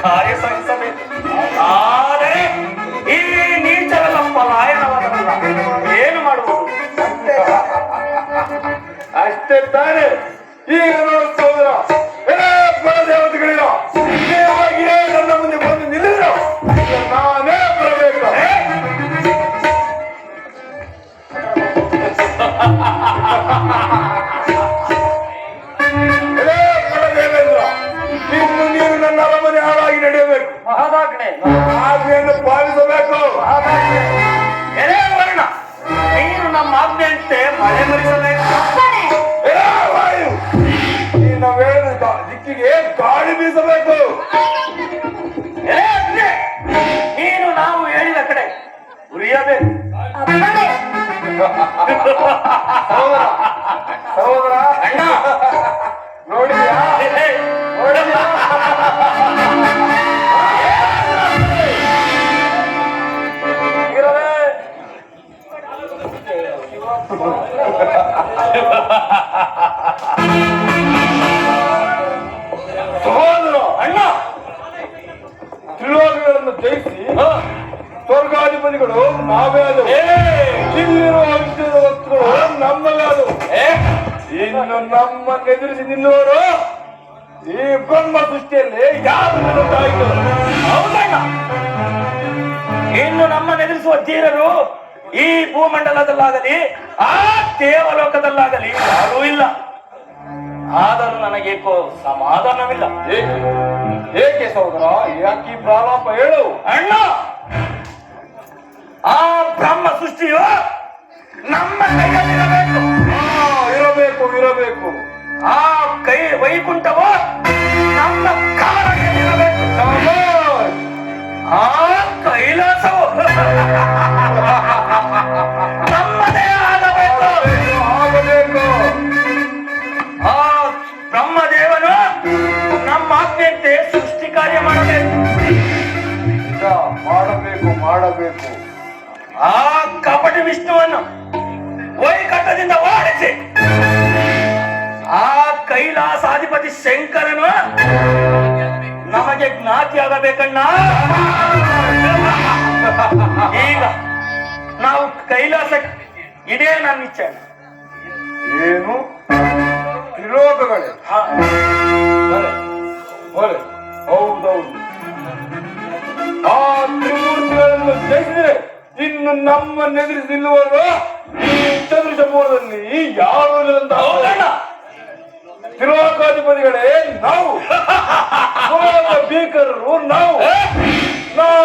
ಕಾರ್ಯ ಸಹಿಸಬೇಕು ಆದರೆ ಈ ನೀಚರಲ್ಲ ಪಲಾಯನವಾದವಲ್ಲ ಏನು ಮಾಡುವುದು? ಅಷ್ಟೇ ತಾರೆ ಈಗ ನೋಡು ಸೋದರ ದೇವತೆಗಳಿರೋ ನನ್ನ ಮುಂದೆ ಬಂದು ನಿಲ್ಲಿದ್ರು ನಾನೇ ಬರಬೇಕು. ಆಜ್ಞೆಯನ್ನು ಪಾಲಿಸಬೇಕು. ಎಲೆ ವರ್ಣ ನೀನು ನಮ್ಮ ಆಜ್ಞೆಯಂತೆ ಮಳೆ ಮರಿಸಬೇಕು. ಏ ವಾಯು ನಿನ್ನ ವೇದ ದಿಕ್ಕಿಗೆ ಗಾಳಿ ಬೀಸಬೇಕು? ಎಲೆ ಅಗ್ನಿ ನೀನು ನಾವು ಹೇಳಿದ ಕಡೆ ಉರಿಯಬೇಕು. ಸಹೋದರ ಸಹೋದರ. ಅಣ್ಣ ಸಹೋದರ ಅಣ್ಣ! ತ್ರಿಲೋಕಗಳನ್ನು ಜಯಿಸಿ. ಸ್ವರ್ಗಾಧಿಪತಿಗಳು ನಾವೇ ಅದು. ಇಲ್ಲಿರುವ ಔಷಧದ ವಸ್ತುಗಳು ನಮ್ಮಲ್ಲೇ ಅದು. ಇನ್ನು ನಮ್ಮನ್ನು ಎದುರಿಸಿ ನಿಲ್ಲುವರು ಈ ಬ್ರಹ್ಮ ದೃಷ್ಟಿಯಲ್ಲಿ ಯಾರು ನಿಲ್ಲುತ್ತಾಯಿತು ಹೌದಣ್ಣ. ಇನ್ನು ನಮ್ಮನ್ನು ಎದುರಿಸುವ ಧೀರರು ಈ ಭೂಮಂಡಲದಲ್ಲಾಗಲಿ ಆ ದೇವಲೋಕದಲ್ಲಾಗಲಿ ಯಾರೂ ಇಲ್ಲ. ಆದರೂ ನನಗೇಕೋ ಸಮಾಧಾನವಿಲ್ಲ. ಏಕೆ? ಸಹೋದರ? ಯಾಕೆ ಪ್ರಾಲಾಪ ಹೇಳು? ಅಣ್ಣ ಆ ಬ್ರಹ್ಮ ಸೃಷ್ಟಿಯು ನಮ್ಮ ಕೈಯಲ್ಲಿರಬೇಕು. ಇರಬೇಕು ಇರಬೇಕು. ಆ ಕೈ ವೈಕುಂಠವು ನಮ್ಮ ಕಾಲದಲ್ಲಿರಬೇಕು ಇರಬೇಕು ಆ ಕೈಲಾಸವು. ಮಾಡಬೇಕು ಆ ಕಪಟಿ ವಿಷ್ಣುವನ್ನು ವೈಕಟ್ಟದಿಂದ ಓಡಿಸಿ ಆ ಕೈಲಾಸಾಧಿಪತಿ ಶಂಕರನು ನಮಗೆ ಜ್ಞಾತಿ ಆಗಬೇಕಣ್ಣ ಈಗ ನಾವು ಕೈಲಾಸ ಇದೇ ನನ್ನ ಇಚ್ಛೆ. ಏನು? ತ್ರಿಲೋಕಗಳೇ. ಹೌದೌದು. ತ್ರಿಮೂರ್ತಿಗಳನ್ನು ಜಯಿಸಿದ್ರೆ ಇನ್ನು ನಮ್ಮ ನೆದರಿಸಿ ನಿಲ್ಲುವರು ಈ ಚತುರ್ಶಮೂಲದಲ್ಲಿ ಯಾರು ಇಲ್ಲದಂತ ಹೌದಣ್ಣ ನಾವು. ಭೀಕರರು ನಾವು. ನಾವೇ